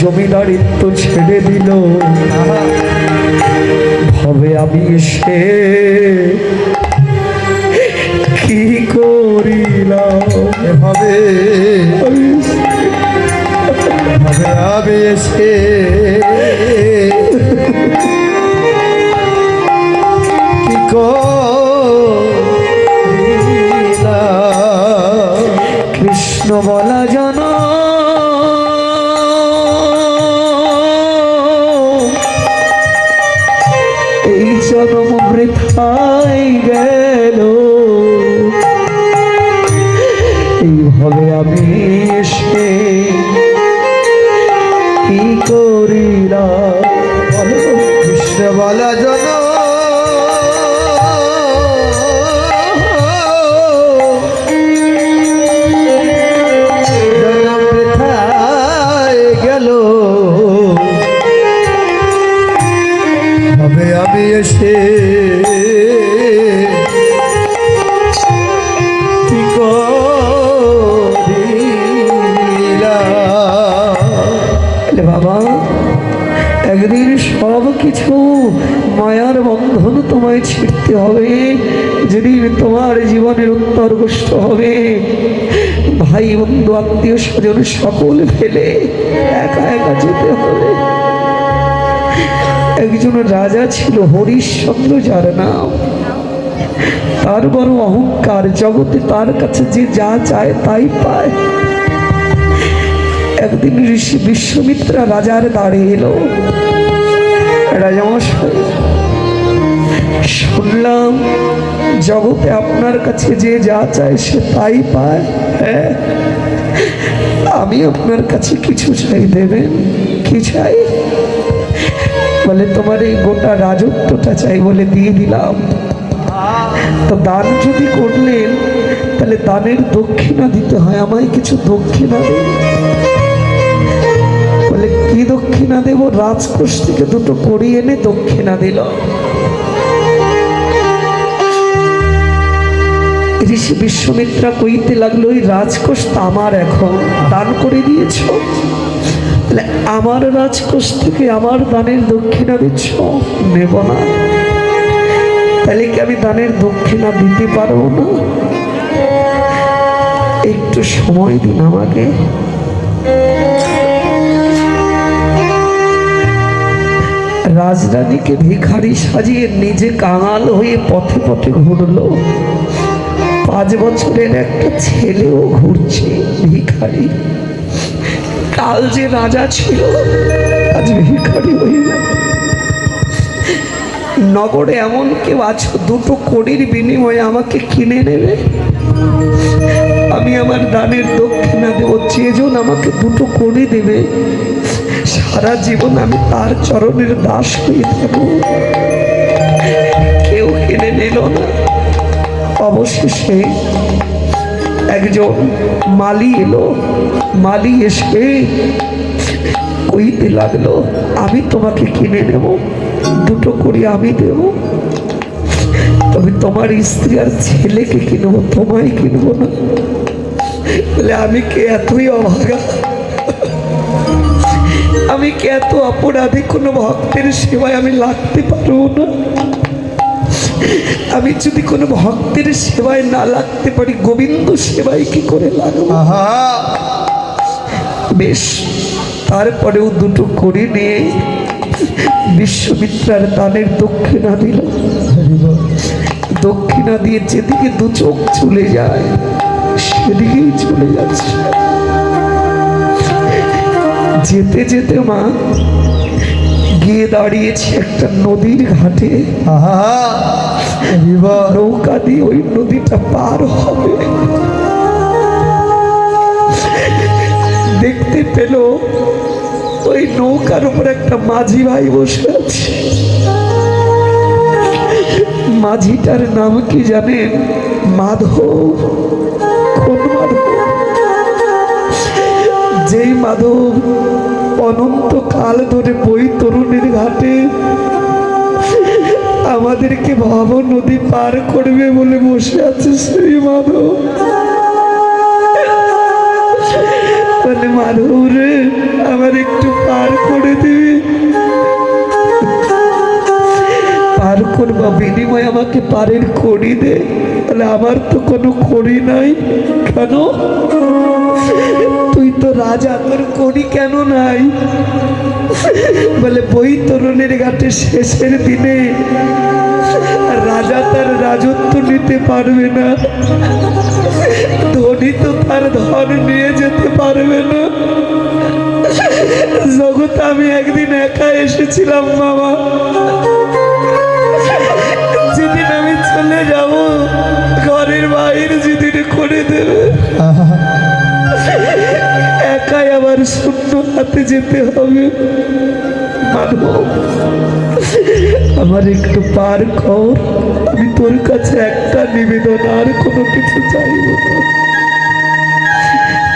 জমিদারিত্ব ছেড়ে দিল। হবে আমি সে কি করিলাম? এভাবে এভাবে আমি এসে তোমায় ছিঁড়তে হবে যেদিন তোমার জীবনের উত্তর কষ্ট হবে, ভাই, বন্ধু, আত্মীয় স্বজন সকল ফেলে একা একা যেতে হবে। একজন রাজা ছিল হরিশ্চন্দ্র, যার নাম। তার বড় অহংকার জগতে তার কাছে যে যা চায় তাই পায়। একদিন ঋষি বিশ্বমিত্রা রাজার দাঁড়িয়ে এলো। রাজামশাই শুনলাম জগতে আপনার কাছে যে যা চায় সে তাই পায়। হ্যাঁ আমি আপনার কাছে কিছু চাই, দেবেন? কি চাই? বলে, তোমার এই গোটা রাজত্বটা চাই বলে দিয়ে দিলাম। তো দান যদি করলেন, তাহলে দানের দক্ষিণা দিতে হয়। আমায় কিছু দক্ষিণা দিন। বলে, কি দক্ষিণা দেব? রাজকোষ থেকে দুটো করিয়ে এনে দক্ষিণা দিল ঋষি বিশ্বমিত্রা কইতে লাগল ওই রাজকোষ আমার এখন দান করে দিয়েছ। বলে, আমার রাজকোষ থেকে আমার দানের দক্ষিণা দিচ্ছ? নেব না। তাহলে কি আমি দানের দক্ষিণা দিতে পারব না? একটু সময় দিন আমাকে। রাজরানীকে ভিখারি সাজিয়ে নিজে কাঙাল হয়ে পথে পথে ঘুরলো। পাঁচ বছরের একটা ছেলেও ঘুরছে ভিখারি। কাল যে রাজা ছিল, আজ ভিখারি হয়ে গেল। নগরে এমন কেউ আছো, দুটো কোটির বিনিময়ে আমাকে কিনে নেবে? আমি আমার দানের দক্ষিণা দেবো যেজন আমাকে দুটো কোটি দেবে, সারা জীবন আমি তার চরণের দাস হয়ে থাকব। কেউ কিনে নিল না। অবশেষে একজন মালি এলো। মালি এসে কইতে লাগল, আমি তোমাকে কিনে নেব, দুটো করে আমি দেব। তবে তোমার স্ত্রী আর ছেলেকে কিনবো, তোমায় কিনবো না। বলে, আমি কে এতই অভাগা? আমি কে এত অপরাধী? কোনো ভক্তের সেবায় আমি লাগতে পারব না। আমি যদি কোনো ভক্তের সেবায় না লাগতে পারি গোবিন্দ সেবায় কি করে লাগবো? বেশ তারপরেও দুটো করে নিয়ে বিশ্বমিত্রার দানের দক্ষিণা দিল। দক্ষিণা দিয়ে যেদিকে দু চোখ চলে যায় সেদিকেই চলে যাচ্ছে। যেতে যেতে মা গিয়ে দাঁড়িয়েছে একটা নদীর ঘাটে। নৌকা দিয়ে ওই নদীটা পার হবে। দেখতে পেল ওই নৌকার উপর একটা মাঝি ভাই বসে আছে। মাঝিটার নাম কি জানেন? মাধব। কোন মাধব? যেই মাধব অনন্তকাল ধরে বই তরুণের ঘাটে। আমাদেরকে ভাব নদী পার করবে বলে বসে আছে শ্রী মাধব। বলে, মাধব রে, আমার একটু পার করে দিবি পার করবা, বিনিময় আমাকে পারের করি দে। তাহলে আমার তো কোনো করি নাই। কেন? রাজা তোর করি কেন নাই? বলে, বই তরুণের ঘাটে শেষের দিনে রাজা তার রাজত্ব নিতে পারবে না। ধনী তো তার ধন নিয়ে যেতে পারবে না। জগৎ, আমি একদিন একা এসেছিলাম, মামা। যেদিন আমি চলে যাব, ঘরের বাইরে যেদিন করে দেবে। আবার শূন্য হাতে যেতে হবে। আমার একটু পার কর। আমি তোর কাছে একটা নিবেদন, আর কোনো কিছু চাইব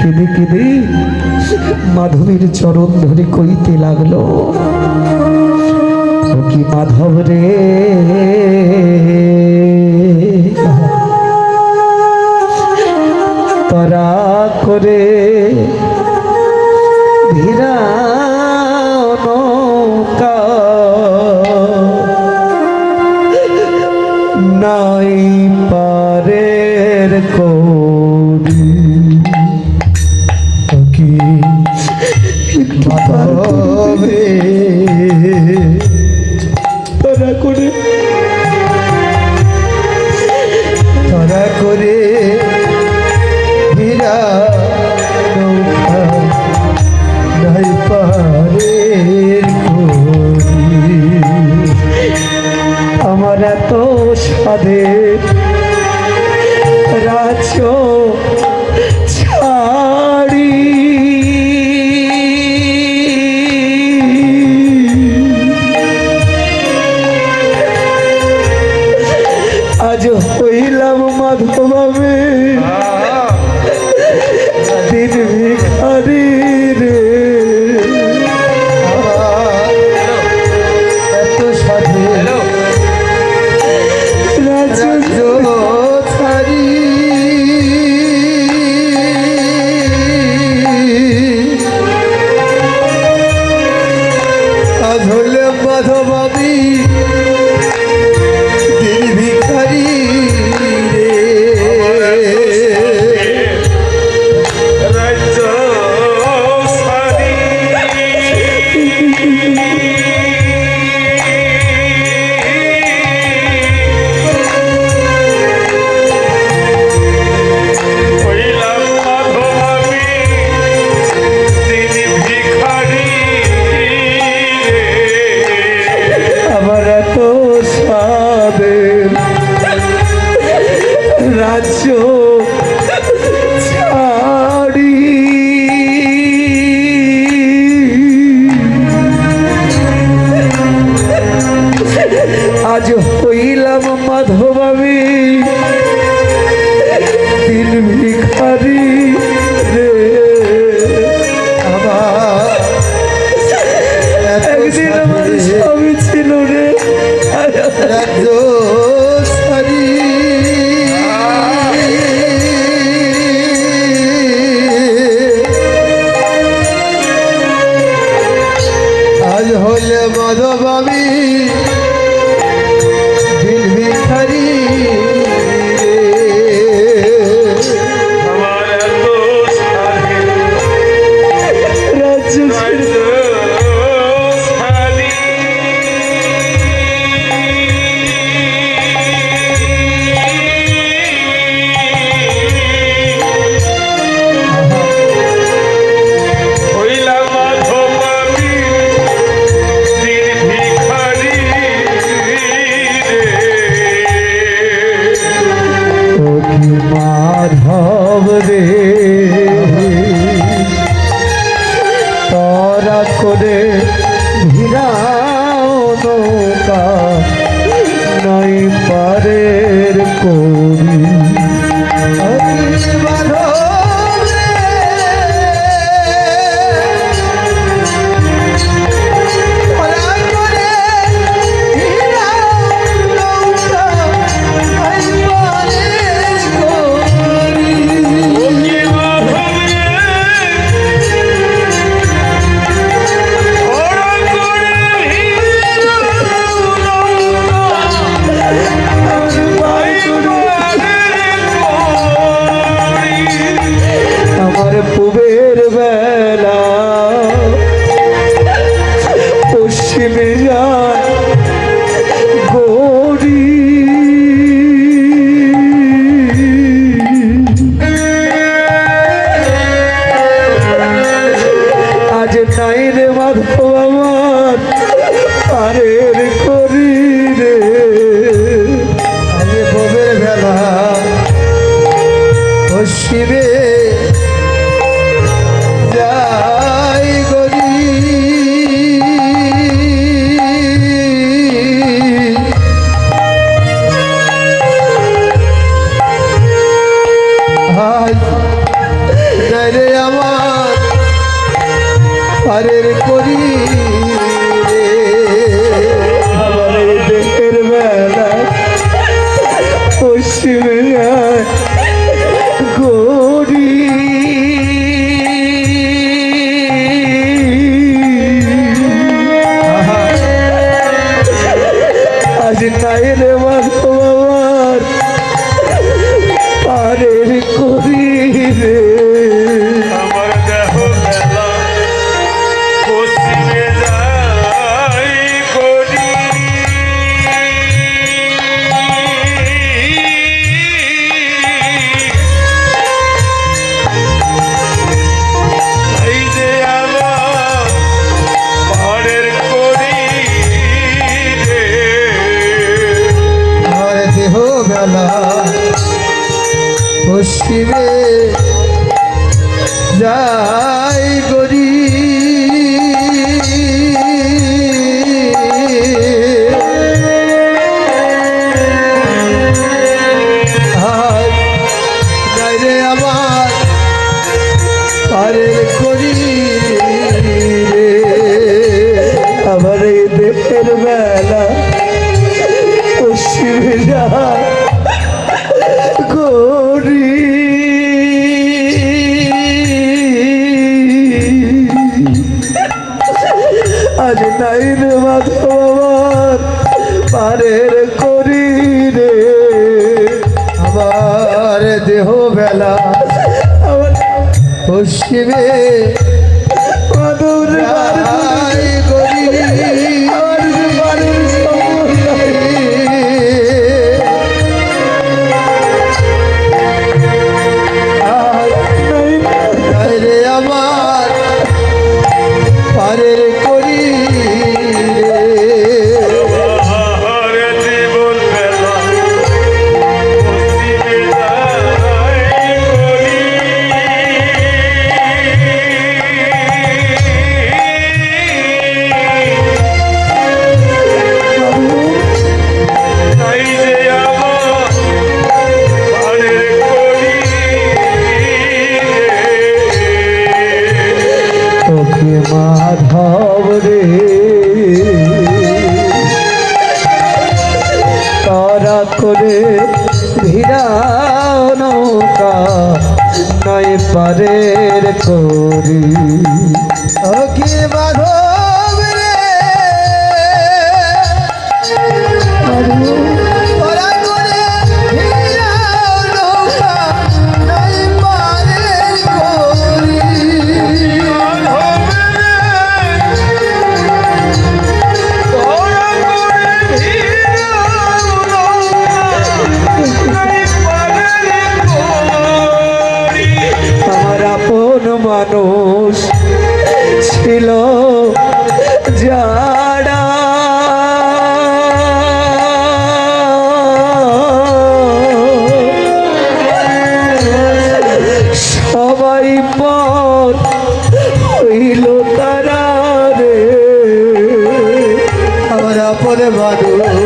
কেঁদে কেঁদে মাধবীর চরণ ধরে কইতে লাগল, কি মাধব রে? তরা করে সাথে রাজ্য ভিড়াও নৌকা নাই পারের পর হইল তারা রে। আমার আপন মানুষ